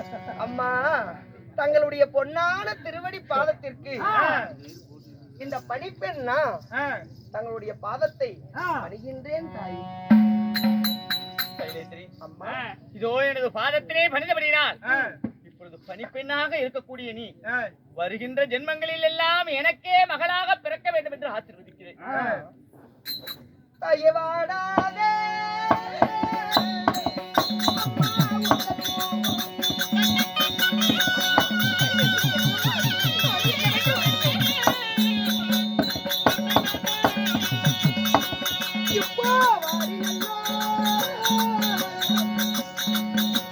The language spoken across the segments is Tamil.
அம்மா தங்களுடைய பொன்னான திருவடி பாதத்திற்கு இந்த பணிப்பெண்ணா தங்களுடைய பாதத்தை பணிகின்றேன் தாய். அம்மா. இதோ எனது பாதத்திலே பணிந்தபடினால் இப்பொழுது பணிப்பெண்ணாக இருக்கக்கூடிய நீ வருகின்ற ஜென்மங்களில் எல்லாம் எனக்கே மகளாக பிறக்க வேண்டும் என்று ஆசீர்வதிக்கிறேன். தாயே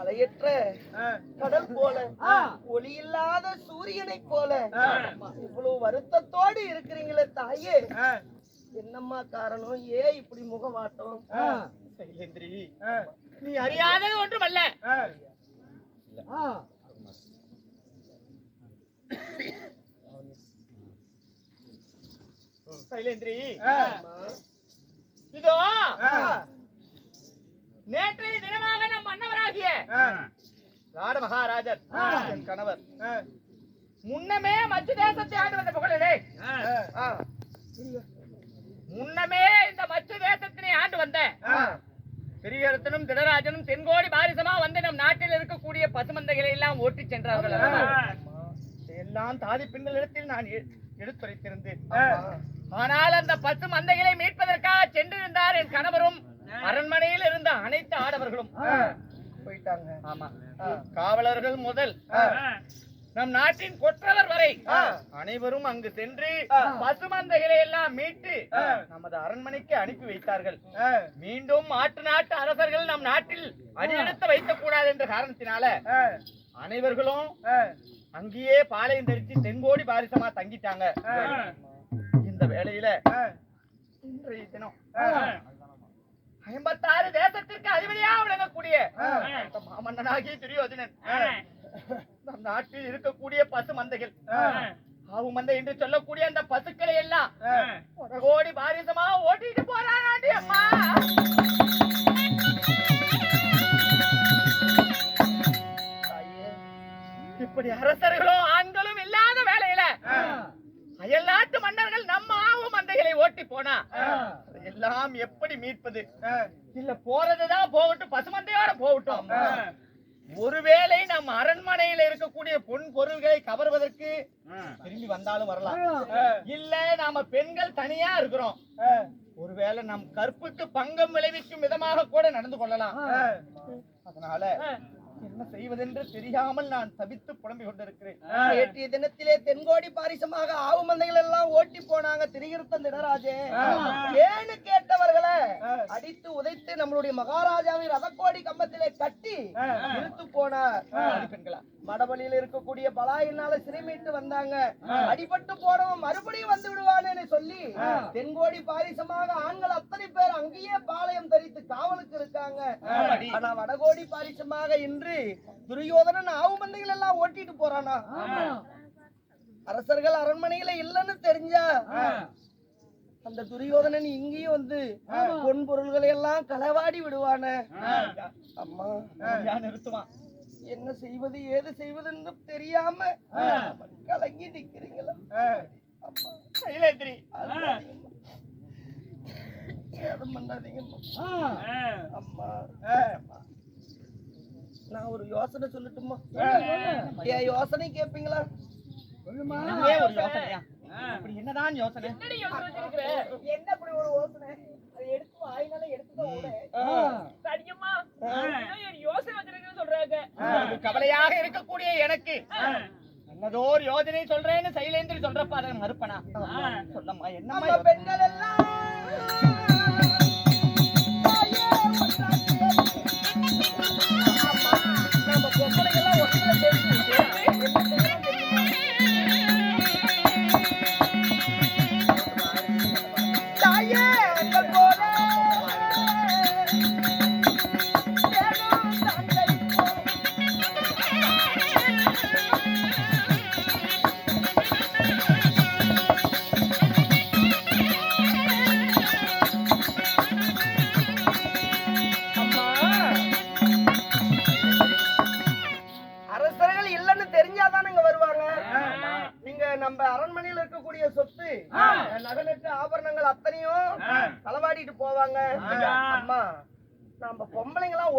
அலையற்ற கடல் போல ஒளி இல்லாத சூரியனை போல. இவ்வளவு வருத்தத்தோடு இருக்கிறீங்களே தாயே. என்னம்மா காரணம்? ஏன் இப்படி முகவாட்டம்? கைலேந்திரி, நீ அறியாதது ஒன்றுமல்ல. கைலேந்திரி இதோ. நேற்றைய தினமாக மன்னவராகிய ராட மகாராஜர் என் கணவர். முன்னமே மச்சு தேசத்தை ஆண்டு வந்த புகழே. ஆ, முன்னமே இந்த மச்சு தேசத்தினை ஆண்டு வந்த பெரியரசனும் திடராஜனும் தென்கோடி பாரிசமா வந்து நம் நாட்டில் இருக்கக்கூடிய பசுமந்தைகளை எல்லாம் ஓட்டிச் சென்றார்கள்? இதையெல்லாம் தாதி பெண்களிடத்தில் நான் எடுத்துரைத்திருந்தேன். ஆனால் அந்த பசு மந்தைகளை மீட்பதற்காக சென்றிருந்தார் என் இருந்த அனைத்து ஆடவர்களும் போயிட்டாங்க. ஆமா. காவலர்கள் முதல் நம் நாட்டின் கொற்றவர் வரை அனைவரும் அங்கு சென்று பசுமந்தைகளை எல்லாம் மீட்டு நமது அரண்மனைக்கு அனுப்பி வைத்தார்கள். மீண்டும் மாற்று நாட்டு அரசர்கள் நம் நாட்டில் அடியெடுத்து வைக்கக் கூடாது என்ற காரணத்தினால அனைவர்களும் அங்கேயே பாளையம் தரிச்சு தென்கோடி பாரிசமா தங்கிட்டாங்க. இந்த வேளையில இன்றைய தினம் ஐம்பத்தாறு தேசத்திற்கு அதிபதியா விளங்கக்கூடிய மாமன்னனாகிய துரியோதனன். நம் நாட்டில் இருக்கக்கூடிய பசு மந்தைகள். ஆவு மந்தை என்று சொல்லக்கூடிய அந்த பசுக்களை எல்லாம் ஒரு கோடி பாரிசமா ஓட்டிட்டு போறானாண்டி அம்மா. இப்படி அரசர்களும் ஆண்களும் இல்லாத வேளையில அயல் நாட்டு மன்னர்கள் நம்ம ஆவு மந்தைகளை ஓட்டி போனா எல்லாம் எப்படி மீட்பது? இல்ல போறதுதான் போகட்டும் பசுமந்தையோட போகட்டும். ஒருவேளை நம்ம அரண்மனையில இருக்கக்கூடிய பொன் பொருள்களை கவர்வதற்கு திரும்பி வந்தாலும் வரலாம். இல்ல நாம பெண்கள் தனியா இருக்கிறோம். ஒருவேளை நம் கற்புக்கு பங்கம் விளைவிக்கும் விதமாக கூட நடந்து கொள்ளலாம். அதனால என்ன செய்வதென்று தெரியாமல் நான் தவித்து புலம்பிக் கொண்டிருக்கிறேன். நேற்றைய தினத்திலே தென்கோடி பாரிசமாக ஆவு மந்தைகள் எல்லாம் ஓட்டி போனாங்க திரிகிருத்தம் தினராஜே ஏன்னு கேட்டவர்களை அடித்து உதைத்து நம்மளுடைய மகாராஜாவை ரதக்கோடி கம்பத்திலே கட்டி இழுத்து போனார். பெண்களா இருக்கக்கூடிய பலாயினால சிறைமீட்டு வந்தாங்க. அடிபட்டு போனவன் மறுபடியும் வந்து விடுவானேன்னு சொல்லி தென்கோடி பாரிசமாக ஆண்கள் அத்தனை பேர் அங்கேயே பாளையம் தரித்து காவலுக்கு இருக்காங்க. ஆனா வடகோடி பாரிசமாக இன்று துரியோதனன் ஆவு மந்தைகள் எல்லாம் ஓட்டிட்டு போறானா? அரசர்கள் அரண்மனையில இல்லைன்னு தெரிஞ்சா அந்த துரியோதனன் இங்கேயும் வந்து பொன் பொருள்களை எல்லாம் களவாடி விடுவானே. அம்மா. நிறுத்துவான். என்ன செய்வது ஏது செய்வதுன்னு தெரியாம கலங்கி நிக்கிறீங்களா? அம்மா. சைலேந்திரி பண்ணாதீங்கம்மா. அம்மா. அம்மா. நான் ஒரு யோசனை சொல்லட்டுமா? என் யோசனை கேப்பீங்களா? இதுவே ஒரு யோசனையா? அப்படி என்னதான் யோசனை? என்ன அப்படி ஒரு யோசனை? அதை எடுத்து வாயினால எடுத்துதான் ஓட அது கவலையாக இருக்கக்கூடிய எனக்கு. நல்லதோர் யோஜனை சொல்றேன்னு சைலேந்திரி சொல்றப்ப அதை மறுப்பனா? சொல்லம்மா என்னம்மா யோசனை? பெண்கள் எல்லாம்.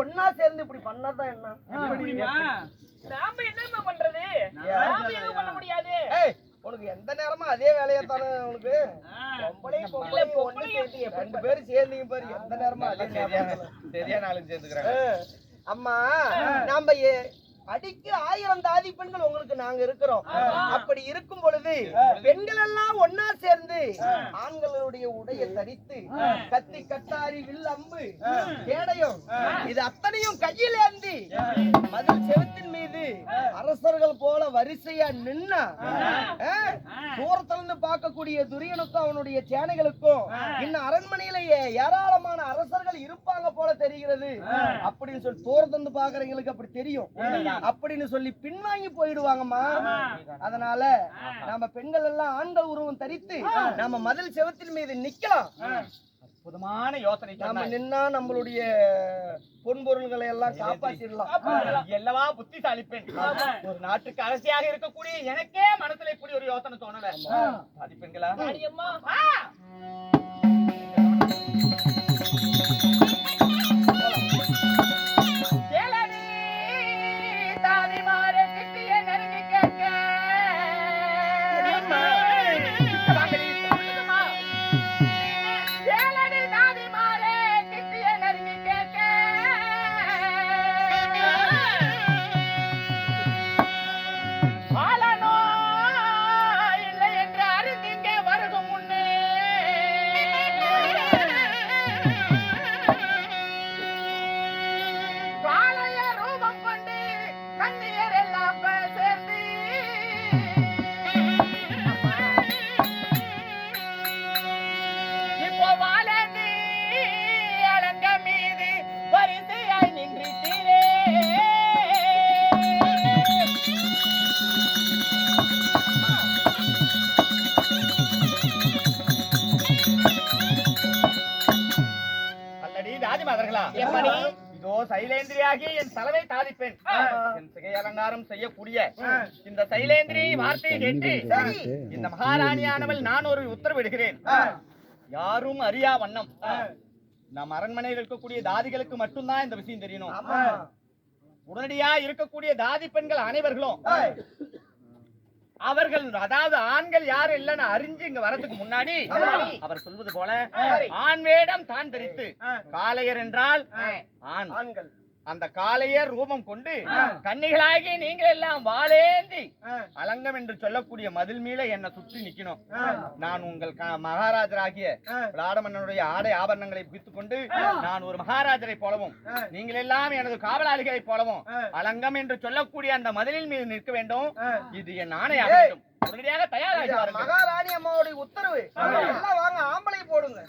ஒன்னா சேர்ந்து இப்படி பண்ணாதான் என்ன? நாம என்னம்மா பண்றது? நாம எதுவும் பண்ண முடியாது. ஏய் உனக்கு எந்த நேரமும் அதே வேலையா தானே உனக்கு? ரெண்டு பேரும் சேர்ந்தீங்க பாரு எந்த நேரமும் அதே. சரியா நாலு சேர்த்துக்கிறேன் ஆ. அம்மா நாம ஏ- அடிக்கு ஆயிரம் தாதி பெண்கள் உங்களுக்கு நாங்க இருக்கிறோம். அப்படி இருக்கும் பொழுது பெண்கள் எல்லாம் ஒன்னா சேர்ந்து ஆண்களுடைய உடைய தரித்து கத்தி கட்டாரி வில் அம்பு கேடயம் இது அத்தனையும் கையில் ஏந்தி மதில் செவத்தின் மீது அரசர்கள் போல வரிசையா நின்னா தூரத்துல இருந்து பார்க்கக்கூடிய துரியனுக்கும் அவனுடைய சேனைகளுக்கும் இன்னும் அரண்மனையில ஏ- ஏராளமான அரசர்கள் இருப்பாங்க போல தெரிகிறது. அப்படின்னு சொல்லி தூரத்துல இருந்து பாக்குறவங்களுக்கு அப்படி தெரியும். அப்படின்னு சொல்லி பின்வாங்கி போயிடுவாங்கம்மா. அதனால நம்ம பெண்கள் எல்லாம் ஆண்கள் உருவம் தரித்து நம்ம மதில் செவத்தின் மீது நிக்கலாம். அற்புதமான யோசனை நம்ம சொன்னாய். நின்னா நம்மளுடைய பொன்பொருள்களை எல்லாம் காப்பாற்றிடலாம் எல்லாவா புத்திசாலி பெண். ஒரு நாட்டுக்கு அரசியாக இருக்கக்கூடிய எனக்கே மனசுல இப்படி ஒரு யோசனை தோணல. சாதி பெண்களா? ராஜமாதர்களா எப்படி? இதோ சைலேந்திரியாகிய என் தலைமை தாதிப்பெண் என் சிகை அலங்காரம் செய்யக்கூடிய இந்த சைலேந்திரி வார்த்தையை கேட்டு. இந்த மகாராணியானவள் நான் ஒரு உத்தரவிடுகிறேன் யாரும் அறியா வண்ணம். நம் அரண்மனையில் இருக்கக்கூடிய தாதிகளுக்கு மட்டும்தான் இந்த விஷயம் தெரியணும் ஆமா. உடனடியா இருக்கக்கூடிய தாதி பெண்கள் அனைவர்களும் அவர்கள் அதாவது ஆண்கள் யாரும் இல்லைன்னு அறிஞ்சு இங்க வரதுக்கு முன்னாடி அவர் சொல்வது போல ஆண் வேடம் தான் தரித்து காளையர் என்றால் ஆண். ஆண்கள். அந்த காலையர் ரூபம் கொண்டு கண்ணிகளாகி நீங்கள் எல்லாம் வாழேந்தி. அலங்கம் என்று சொல்லக்கூடிய மதில் மீள என்னை சுற்றி நிக்கணும். நான் உங்கள் மகாராஜராகிய ராடமன்னனுடைய ஆடை ஆபரணங்களை பிடித்துக் கொண்டு நான் ஒரு மகாராஜரை போலவும் நீங்கள் எல்லாம் எனது காவலாளிகளை போலவும் அலங்கம் என்று சொல்லக்கூடிய அந்த மதிலின் மீது நிற்க வேண்டும். இது என் ஆணையாக வேண்டும். உடனடியாக தயாராக மகாராணி அம்மாவுடைய உத்தரவு. எல்லாம் வாங்க ஆம்பளை போடுங்க.